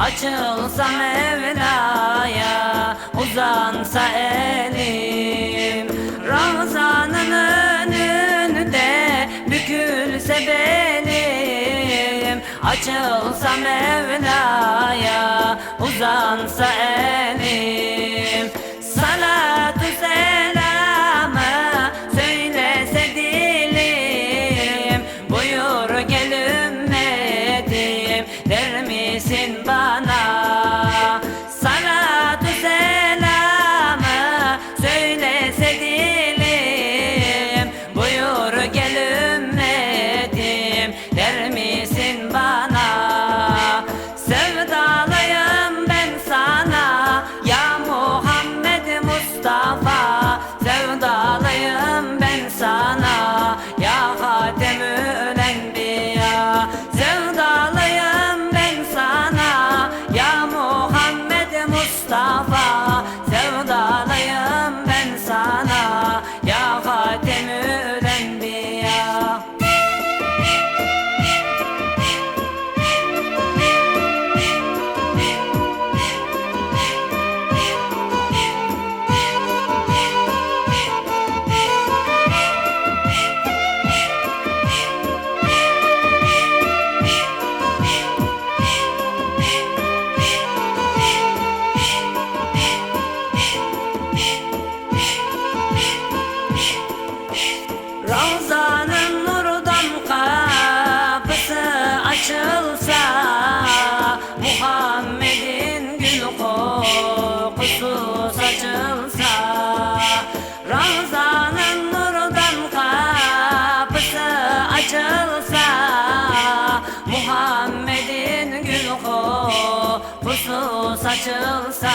Açılsa Mevla'ya uzansa elim. Ramazanın önünde bükülse belim Açılsa Mevla'ya uzansa elim. kokusu saçılsa Ramazan'ın nurundan kapısı açılsa Muhammed'in gül kokusu saçılsa